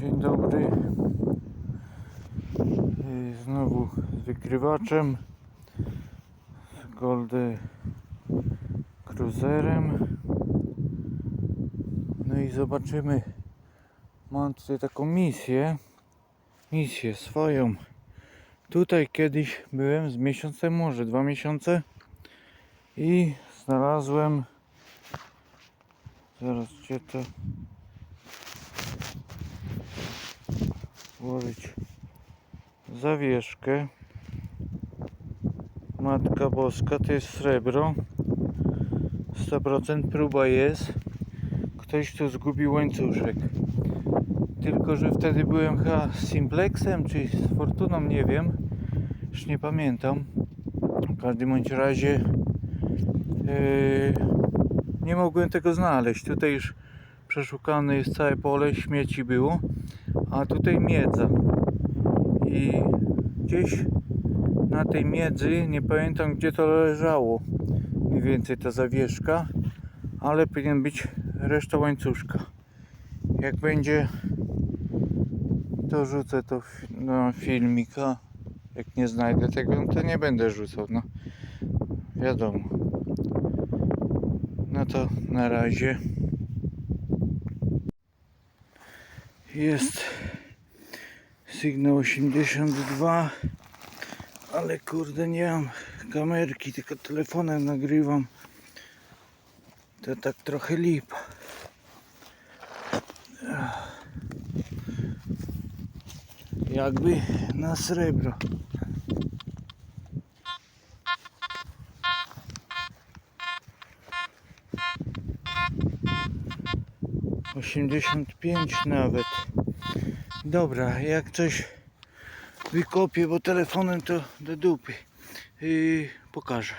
Dzień dobry. Znowu z wykrywaczem. Z Goldy Cruiserem. No i zobaczymy. Mam tutaj taką misję. Misję swoją. Tutaj kiedyś byłem z miesiącem, może dwa miesiące. I znalazłem. Zaraz gdzie to włożyć zawieszkę. Matka Boska to jest srebro. 100% próba jest. Ktoś tu zgubił łańcuszek. Tylko, że wtedy byłem chyba z Simplexem czy z Fortuną, nie wiem. Już nie pamiętam. W każdym bądź razie yy, nie mogłem tego znaleźć. Tutaj już przeszukane jest całe pole, śmieci było. A tutaj miedza. I gdzieś na tej miedzy, nie pamiętam gdzie to leżało, mniej więcej ta zawieszka, ale powinien być reszta łańcuszka. Jak będzie, to rzucę to na filmika. Jak nie znajdę tego, no to nie będę rzucał, no wiadomo. No to na razie. Jest sygnał 82 ale kurde nie mam kamerki tylko telefonem nagrywam. To tak trochę lipa jakby na srebro Osiemdziesiąt pięć nawet Dobra, jak coś wykopię, bo telefonem to do dupy. Yy, pokażę.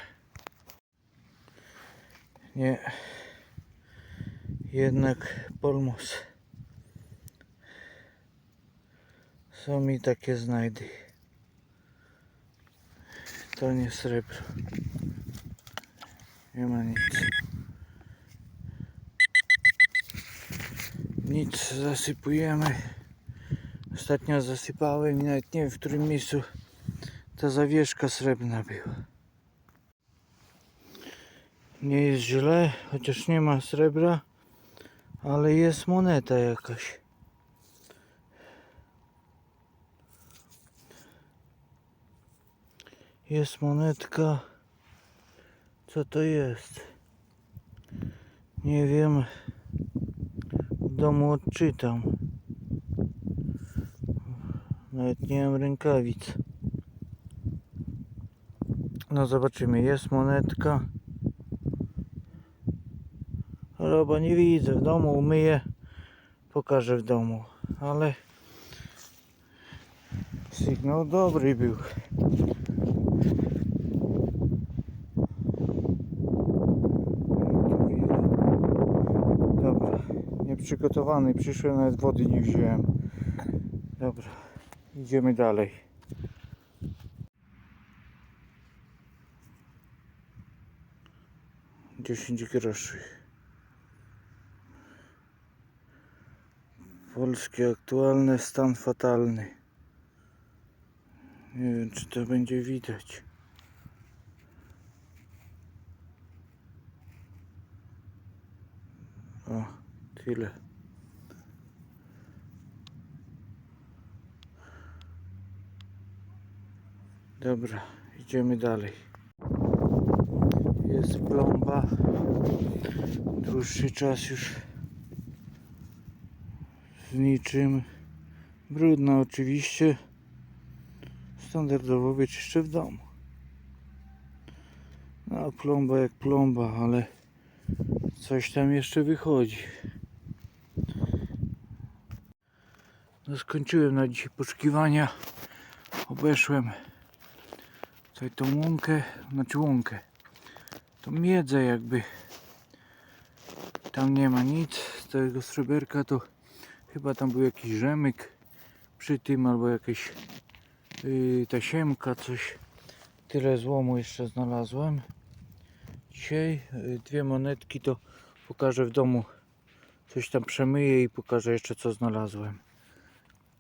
Nie. Jednak polmos. Są mi takie znajdy. To nie srebro. Nie ma nic. Nic, zasypujemy. Ostatnio zasypałem i nawet nie wiem w którym miejscu ta zawieszka srebrna była. Nie jest źle, chociaż nie ma srebra, ale jest moneta jakaś. Jest monetka. Co to jest? Nie wiem. Domu odczytam. Nawet nie mam rękawic. No zobaczymy, jest monetka. Roba nie widzę, w domu umyję. Pokażę w domu, ale sygnał dobry był. Dobra, nieprzygotowany przyszłem, nawet wody nie wziąłem. Dobra, idziemy dalej. Dziesięć groszy. Polskie aktualne stan fatalny. Nie wiem czy to będzie widać. O, tyle. Dobra, idziemy dalej. Jest plomba. Dłuższy czas już z niczym. Brudna oczywiście. Standardowo wyczyszczę w domu. No, plomba jak plomba, ale coś tam jeszcze wychodzi. No, skończyłem na dzisiaj poszukiwania. Obeszłem tutaj tą łąkę, znaczy łąkę. Tą miedzę jakby. Tam nie ma nic z tego sreberka to chyba tam był jakiś rzemyk przy tym albo jakaś yy, tasiemka, coś. Tyle złomu jeszcze znalazłem. Dzisiaj yy, dwie monetki to pokażę w domu. Coś tam przemyję i pokażę jeszcze co znalazłem.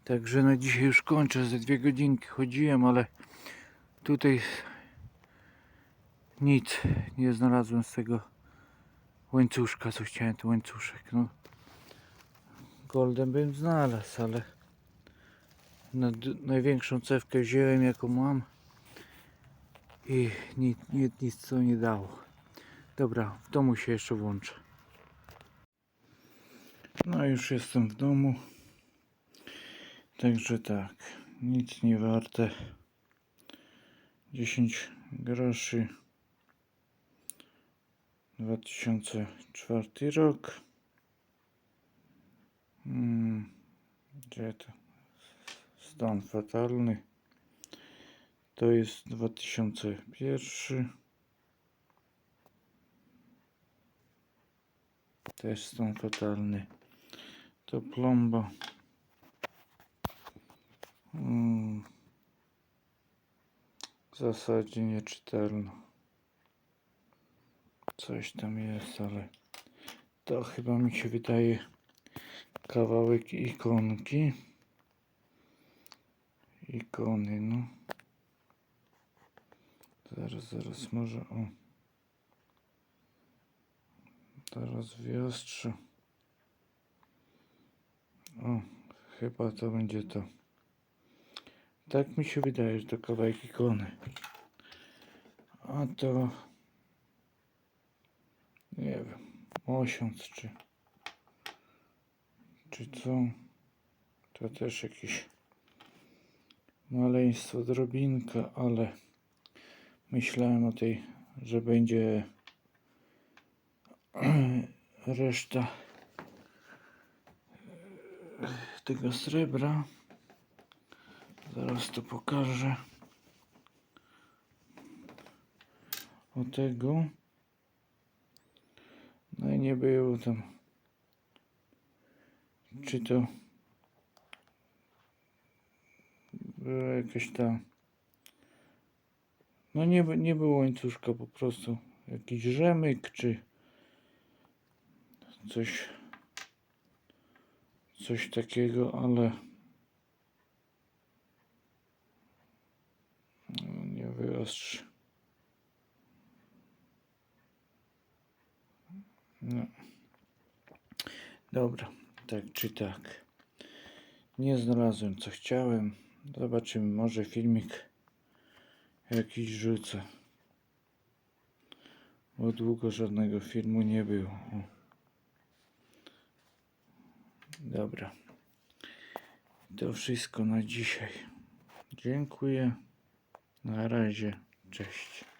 Także na dzisiaj już kończę. Ze dwie godzinki chodziłem, ale tutaj nic nie znalazłem z tego łańcuszka, co chciałem, ten łańcuszek. No, Golden bym znalazł, ale na, największą cewkę wziąłem jaką mam i nic, nic, nic co nie dało. Dobra, w domu się jeszcze włączę. No już jestem w domu. Także tak, nic nie warte. 10 groszy. 2004 rok. Hmm, gdzie to? Stan fatalny. To jest 2001. Też stan fatalny. To plomba. Hmm. W zasadzie nieczytelna. Coś tam jest, ale to chyba mi się wydaje kawałek ikonki. Ikony, no. Zaraz, zaraz, może o. Teraz wiostrze. O, chyba to będzie to. Tak mi się wydaje, że to kawałek ikony. A to nie wiem, osiąc czy czy co? To też jakieś maleństwo, drobinka, ale myślałem o tej, że będzie reszta tego srebra. Zaraz to pokażę. O tego. No i nie było tam. Czy to była jakaś ta. No nie, nie było łańcuszka, po prostu jakiś rzemyk, czy coś, coś takiego, ale no, nie wyostrzy. No. Dobra, tak czy tak. Nie znalazłem co chciałem. Zobaczymy, może filmik jakiś rzucę. Bo długo żadnego filmu nie było. Dobra. To wszystko na dzisiaj. Dziękuję. Na razie. Cześć.